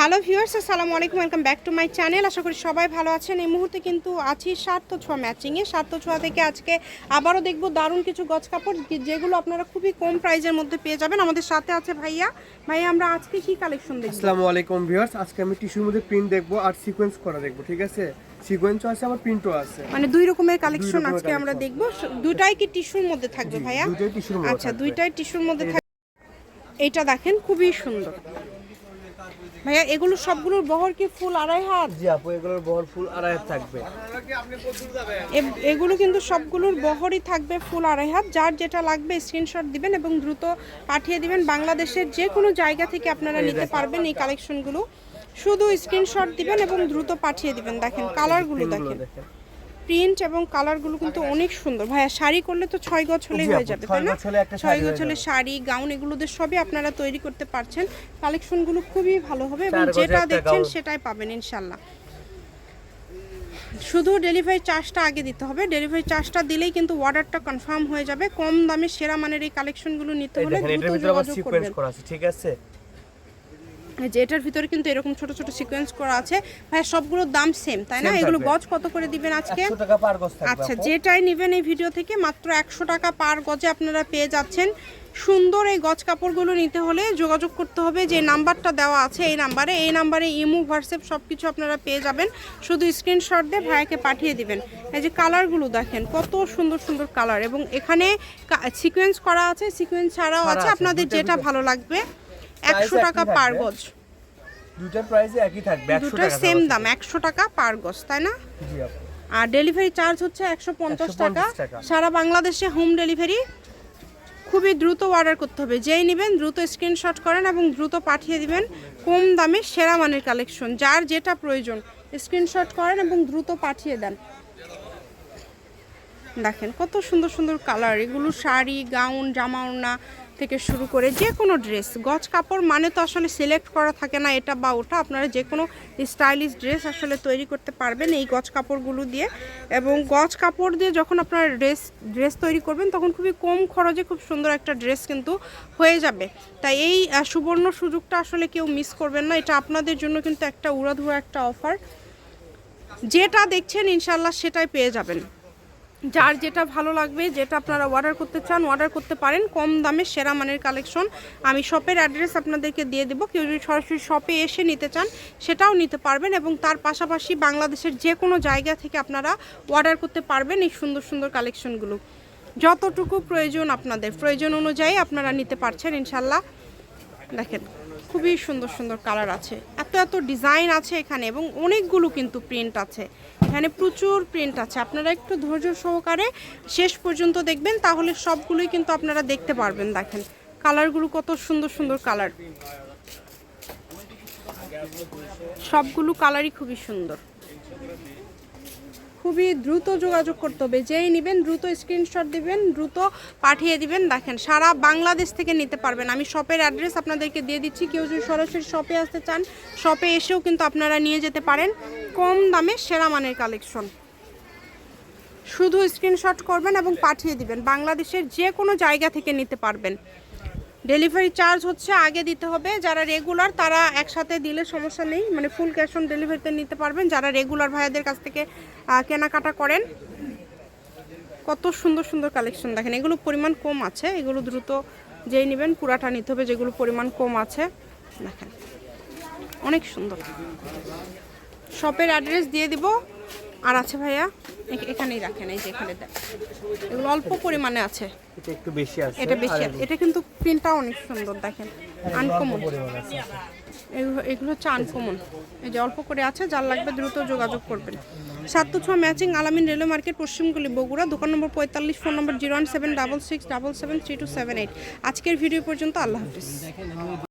Hello viewers আসসালামু আলাইকুম welcome back to my channel. আশা করি সবাই ভালো আছেন। এই মুহূর্তে কিন্তু আছি সার্থ ছোঁয়া ম্যাচিংয়ে সার্থ ছোঁয়া থেকে আজকে আবারও দেখব দারুণ কিছু গজ কাপড় যেগুলো আপনারা খুবই কম প্রাইজের মধ্যে পেয়ে যাবেন। আমাদের সাথে আছে ভাইয়া। ভাইয়া আমরা আজকে কি কালেকশন দেখব? আসসালামু আলাইকুম ভিউয়ার্স আজকে আমি টিস্যুর মধ্যে প্রিন্ট দেখব আর সিকোয়েন্স করা দেখব ঠিক আছে? সিকোয়েন্সও আছে আবার প্রিন্টও আছে। মানে দুই রকমের কালেকশন আজকে আমরা। দেখব। দুটাই কি টিস্যুর মধ্যে থাকবে ভাইয়া? দুটোই টিস্যুর মধ্যে আচ্ছা দুইটাই টিস্যুর মধ্যে থাকবে এইটা দেখেন খুবই সুন্দর। ভাইয়া এগুলো সবগুলোর বহর কি ফুল আড়াই হাত? জি আপু এগুলোর বহর ফুল আড়াই হাত থাকবে। এগুলো কিন্তু সবগুলোর বহরই থাকবে ফুল আড়াই হাত। যার যেটা লাগবে স্ক্রিনশট দিবেন এবং দ্রুত পাঠিয়ে দিবেন। বাংলাদেশের যে কোনো জায়গা থেকে আপনারা নিতে পারবেন এই কালেকশনগুলো শুধু স্ক্রিনশট দিবেন এবং দ্রুত পাঠিয়ে দিবেন। দেখেন কালারগুলো দেখেন। প্রিন্ট এবং কালারগুলো কিন্তু অনেক সুন্দর। ভাইয়া শাড়ি করলে তো ছয় গজ হলেই হয়ে যাবে তাই না? হলে ছয় গজ হলে শাড়ি গাউন এগুলোদের সবই আপনারা তৈরি করতে পারছেন। কালেকশনগুলো খুবই ভালো হবে এবং যেটা দেখছেন সেটাই পাবেন ইনশাল্লাহ। শুধু ডেলিভারি চার্জটা আগে দিতে হবে। ডেলিভারি চার্জটা দিলেই কিন্তু অর্ডারটা কনফার্ম হয়ে যাবে। কম দামে সেরা মানের এই কালেকশনগুলো নিতে হলে দ্রুত যোগাযোগ করবেন। ঠিক আছে? যে এটার ভিতরে কিন্তু এরকম ছোট ছোট সিকোয়েন্স করা আছে। ভাই সবগুলোর দাম সেম তাই না? এগুলো গজ কত করে দিবেন আজকে? 100 টাকা পার গজ থাকবে আচ্ছা যেটাই নেবেন এই ভিডিও থেকে মাত্র একশো টাকা পার গজে আপনারা পেয়ে যাচ্ছেন। সুন্দর এই গজ কাপড়গুলো নিতে হলে যোগাযোগ করতে হবে। যে নাম্বারটা দেওয়া আছে এই নাম্বারে এই নাম্বারে ইমো হোয়াটসঅ্যাপ সব কিছু আপনারা পেয়ে যাবেন। শুধু স্ক্রিনশট দিয়ে ভাইয়াকে পাঠিয়ে দিবেন। এই যে কালারগুলো দেখেন কত সুন্দর সুন্দর কালার। এবং এখানে সিকোয়েন্স করা আছে সিকোয়েন্স ছাড়াও আছে আপনাদের যেটা ভালো লাগবে। একশো টাকা পার গজ। দুইটার প্রাইসে একই থাকবে 100 দুটোই টাকা সেম দাম একশো টাকা পার গজ তাই না? আর ডেলিভারি চার্জ হচ্ছে একশো পঞ্চাশ টাকা। টাকা। সারা বাংলাদেশে হোম ডেলিভারি খুবই দ্রুত অর্ডার করতে হবে। যেই নেবেন দ্রুত স্ক্রিনশট করেন এবং দ্রুত পাঠিয়ে দিবেন কম দামে সেরা মানের কালেকশন যার যেটা প্রয়োজন স্ক্রিনশট করেন এবং দ্রুত পাঠিয়ে দেন। দেখেন কত সুন্দর সুন্দর কালার এগুলো শাড়ি গাউন জামা ওড়না থেকে শুরু করে যে কোনো ড্রেস, গজ কাপড় মানে তো আসলে সিলেক্ট করা থাকে না, এটা বা ওটা। আপনারা যে কোনো স্টাইলিশ ড্রেস আসলে তৈরি করতে পারবেন এই গজ কাপড়গুলো দিয়ে। এবং গজ কাপড় দিয়ে যখন আপনারা ড্রেস ড্রেস তৈরি করবেন, তখন খুবই কম খরচে খুব সুন্দর একটা ড্রেস কিন্তু হয়ে যাবে। তাই এই সুবর্ণ সুযোগটা আসলে কেউ মিস করবেন না, এটা আপনাদের জন্য কিন্তু একটা উড়াধুরা একটা অফার যেটা দেখছেন ইনশাল্লাহ সেটাই পেয়ে যাবেন। যার যেটা ভালো লাগবে, যেটা আপনারা অর্ডার করতে চান অর্ডার করতে পারেন। কম দামে সেরা মানের কালেকশন আমি শপের অ্যাড্রেস আপনাদেরকে দিয়ে দেবো। কেউ যদি সরাসরি শপে এসে নিতে চান, সেটাও নিতে পারবেন এবং তার পাশাপাশি বাংলাদেশের যে কোনো জায়গা থেকে আপনারা অর্ডার করতে পারবেন এই সুন্দর সুন্দর কালেকশনগুলো যতটুকু প্রয়োজন আপনাদের, প্রয়োজন অনুযায়ী আপনারা নিতে পারছেন, ইনশাল্লাহ। দেখেন, খুবই সুন্দর সুন্দর কালার আছে। এত এত ডিজাইন আছে এখানে এবং অনেকগুলো কিন্তু প্রিন্ট আছে। এখানে প্রচুর প্রিন্ট আছে। আপনারা একটু ধৈর্য সহকারে শেষ পর্যন্ত দেখবেন, তাহলে সবগুলোই কিন্তু আপনারা দেখতে পারবেন, দেখেন। কালারগুলো কত সুন্দর সুন্দর কালার। সবগুলো কালারই খুবই সুন্দর। খুবই দ্রুত যোগাযোগ করতে হবে। যেই নেবেন দ্রুত স্ক্রিনশট দিবেন, দ্রুত পাঠিয়ে দিবেন। দেখেন, সারা বাংলাদেশ থেকে নিতে পারবেন। আমি শপের অ্যাড্রেস আপনাদেরকে দিয়ে দিচ্ছি। কেউ যদি সরাসরি শপে আসতে চান শপে এসেও কিন্তু আপনারা নিয়ে যেতে পারেন। কম দামে সেরা মানের কালেকশন শুধু স্ক্রিনশট করবেন এবং পাঠিয়ে দিবেন। বাংলাদেশের যে কোনো জায়গা থেকে নিতে পারবেন। ডেলিভারি চার্জ হচ্ছে আগে দিতে হবে। যারা রেগুলার তারা একসাথে দিলে সমস্যা নেই। মানে ফুল ক্যাশ অন ডেলিভারিতে নিতে পারবেন। যারা রেগুলার ভাইয়াদের কাছ থেকে কেনাকাটা করেন, কত সুন্দর সুন্দর কালেকশন দেখেন। এগুলো পরিমাণ কম আছে। এগুলো দ্রুত যেই নেবেন, পুরাটা নিতে হবে। যেগুলো পরিমাণ কম আছে, দেখেন। অনেক সুন্দর। শপের অ্যাড্রেস দিয়ে দিব। আর আছে ভাইয়া? এখানেই রাখেন এই যে এখানে এগুলো অল্প পরিমাণে আছে। এটা একটু বেশি আছে এটা বেশি এটা কিন্তু প্রিন্টটা অনেক সুন্দর দেখেন। আনকমন পরিমাণ এগুলো এগুলো হচ্ছে আনকমন এই যে অল্প করে আছে যার লাগবে দ্রুত যোগাযোগ করবেন। সাত তো ছয় ম্যাচিং আলামিন রেলওয়ে মার্কেট পশ্চিমগুলি বগুড়া দোকান নম্বর পঁয়তাল্লিশ phone number zero one seven double six double seven three two seven eight. আজকের ভিডিও পর্যন্ত আল্লাহ হাফিজ।